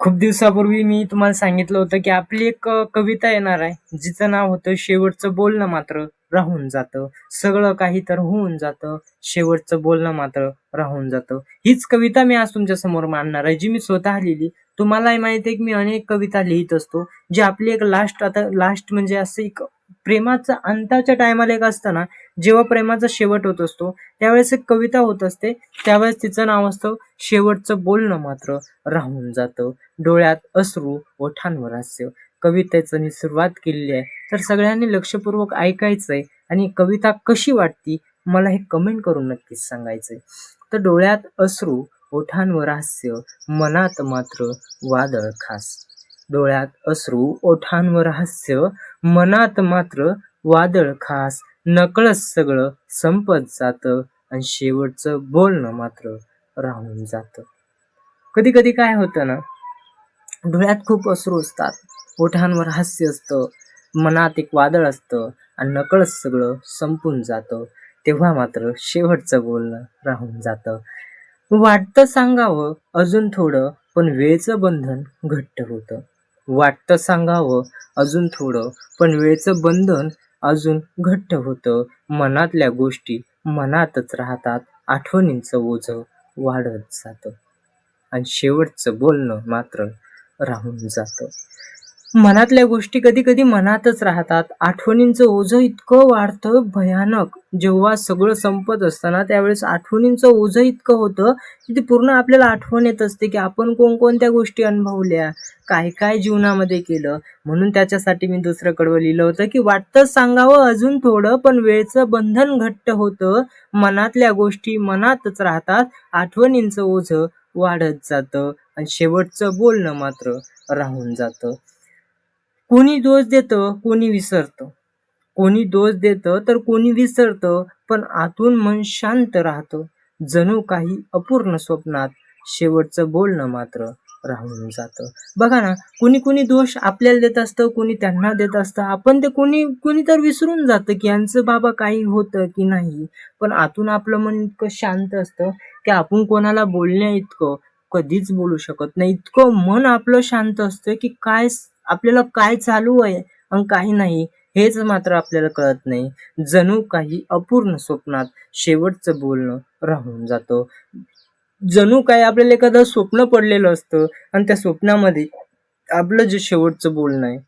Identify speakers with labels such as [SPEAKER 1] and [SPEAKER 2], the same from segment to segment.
[SPEAKER 1] खूप दिवसापूर्वी मी तुम्हाला सांगितलं होतं की आपली एक कविता येणार आहे. जिचं नाव होतं शेवटचं बोलणं मात्र राहून जातं. सगळं काही तर होऊन जातं. शेवटचं बोलणं मात्र राहून जातं. हीच कविता मी आज तुमच्यासमोर मांडणार आहे जी मी स्वतः लिहिली. तुम्हालाही माहिती आहे की मी अनेक कविता लिहित असतो जी आपली एक लास्ट आता लास्ट म्हणजे असं एक प्रेमाचं अंताच्या टायमाला एक असतं ना जेव्हा प्रेमाचा शेवट होत असतो त्यावेळेस एक कविता होत असते. त्यावेळेस तिचं नाव असतं शेवटचं बोलणं मात्र राहून जातं. डोळ्यात अश्रू ओठांवर हास्य. कवितेचं मी सुरुवात केलेली आहे. तर सगळ्यांनी लक्षपूर्वक ऐकायचंय आणि कविता कशी वाटती मला हे कमेंट करून नक्कीच सांगायचंय. तर डोळ्यात अश्रू ओठांवर हास्य मनात मात्र वादळ खास. डोळ्यात अश्रू ओठांवर हास्य मनात मात्र वादळ खास. नकळत सगळं संपत जातं आणि शेवटचं बोलणं मात्र राहून जातं. कधी कधी काय होतं ना डोळ्यात खूप अश्रू असतात. ओठांवर हास्य असतं मनात एक वादळ असतं आणि नकळत सगळं संपून जातं. तेव्हा मात्र शेवटचं बोलणं राहून जातं. वाटतं सांगावं अजून थोडं पण वेळचं बंधन घट्ट होतं. वाटतं सांगावं अजून थोडं पण वेळचं बंधन अजून घट्ट होतं. मनातल्या गोष्टी मनातच राहतात. आठवणींचं ओझं वाढत जातं. आणि शेवटचं बोलणं मात्र राहून जातं. मनातल्या गोष्टी कधी कधी मनातच राहतात. आठवणींचं ओझं इतकं वाढतं भयानक. जेव्हा सगळं संपत असताना त्यावेळेस आठवणींचं ओझं इतकं होतं की ते पूर्ण आपल्याला आठवण येत असते की आपण कोणकोणत्या गोष्टी अनुभवल्या काय काय जीवनामध्ये केलं. म्हणून त्याच्यासाठी मी दुसऱ्याकडवं लिहिलं होतं की वाटतं सांगावं अजून थोडं पण वेळचं बंधन घट्ट होतं. मनातल्या गोष्टी मनातच राहतात. आठवणींचं ओझं वाढत जातं. आणि शेवटचं बोलणं मात्र राहून जातं. कोणी दोष देतं कोणी विसरतं. कोणी दोष देतं तर कोणी विसरतं पण आतून मन शांत राहतं. जणू काही अपूर्ण स्वप्नात शेवटचं बोलणं मात्र राहून जातं. बघा ना कुणी कुणी दोष आपल्याला देत असतं कुणी त्यांना देत असतं. आपण ते कुणी कुणी तर विसरून जातं की यांचं बाबा काही होतं की नाही. पण आतून आपलं मन इतकं शांत असतं की आपण कोणाला बोलण्या इतकं कधीच बोलू शकत नाही. इतकं मन आपलं शांत असतं की काय आपल्याला काय चालू आहे आणि काही नाही हेच मात्र आपल्याला कळत नाही. जणू काही अपूर्ण स्वप्नात शेवटचं बोलणं राहून जातं. जणू काय आपल्याला एखादं स्वप्न पडलेलं असतं आणि त्या स्वप्नामध्ये आपलं जे शेवटचं बोलणं आहे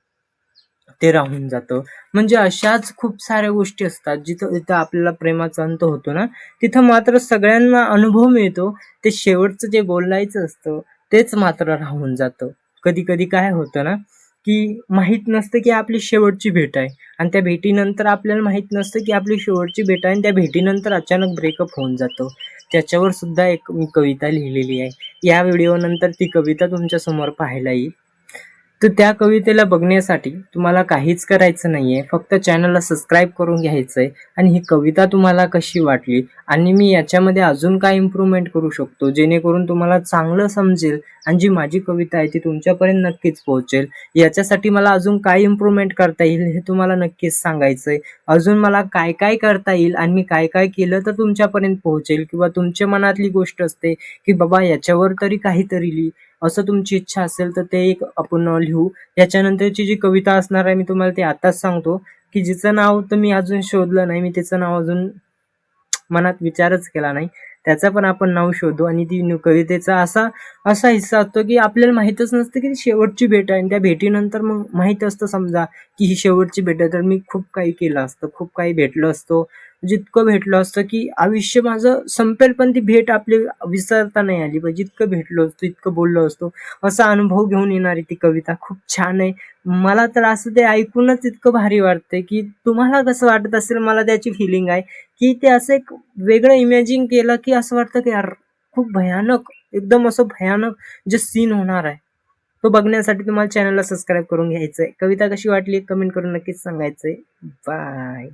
[SPEAKER 1] ते राहून जातं. म्हणजे अशाच खूप साऱ्या गोष्टी असतात जिथं जिथं आपल्याला प्रेमाचा अंत होतो ना तिथं मात्र सगळ्यांना अनुभव मिळतो. ते शेवटचं जे बोलायचं असतं तेच मात्र राहून जातं. कधी कधी काय होतं ना की माहीत नसतं की आपली शेवटची भेट आहे. आणि त्या भेटीनंतर आपल्याला माहीत नसतं की आपली शेवटची भेट आहे आणि त्या भेटीनंतर अचानक ब्रेकअप होऊन जातो. त्याच्यावर सुद्धा एक मी कविता लिहिलेली आहे. या व्हिडिओनंतर ती कविता तुमच्यासमोर पाहायला येईल. तर त्या कवितेला बघण्यासाठी तुम्हाला काहीच करायचं नाहीये. फक्त चॅनलला सबस्क्राईब करून घ्यायचं आहे आणि ही कविता तुम्हाला कशी वाटली? आणि मी याच्यामध्ये अजून काय इम्प्रूव्हमेंट करू शकतो? जेणेकरून तुम्हाला चांगलं समजेल आणि जी माझी कविता आहे ती तुमच्यापर्यंत नक्कीच पोहोचेल. याच्यासाठी मला अजून काय इम्प्रूव्हमेंट करता येईल हे तुम्हाला नक्कीच सांगायचं आहे अजून मला काय काय करता येईल आणि मी काय काय केलं तर तुमच्यापर्यंत पोहोचेल? किंवा तुमच्या मनातली गोष्ट असते की बाबा याच्यावर तरी काहीतरी लिही. असं तुमची इच्छा असेल तर ते एक आपण लिहू. याच्यानंतरची जी कविता असणार आहे मी तुम्हाला ते आताच सांगतो की जिचं नाव तर मी अजून शोधलं नाही मी तिचं नाव अजून मनात विचारच केला नाही. त्याचा पण आपण नाव शोधू आणि ती कवितेचा असा असा हिस्सा असतो की आपल्याला माहीतच नसतं की ती शेवटची भेट आहे आणि त्या भेटीनंतर मग माहीत असतं समजा की ही शेवटची भेट आहे. तर मी खूप काही केलं असतं खूप काही भेटलो असतो. जितकं भेटलो असतं की आयुष्य माझं संपेल पण ती भेट आपली विसरता नाही आली. पण जितकं भेटलो असतो इतकं बोललो असतो. असा अनुभव घेऊन येणारी ती कविता खूप छान आहे. मला तर असं ते ऐकूनच इतकं भारी वाटतंय की तुम्हाला कसं वाटत असेल मला त्याची फिलिंग आहे. की ते असं एक वेगळं इमॅजिन केलं की असं वाटतं की यार खूप भयानक एकदम असं भयानक जे सीन होणार आहे. तो बघण्यासाठी तुम्हाला चॅनलला सबस्क्राईब करून घ्यायचं आहे कविता कशी वाटली कमेंट करून नक्कीच सांगायचंय. बाय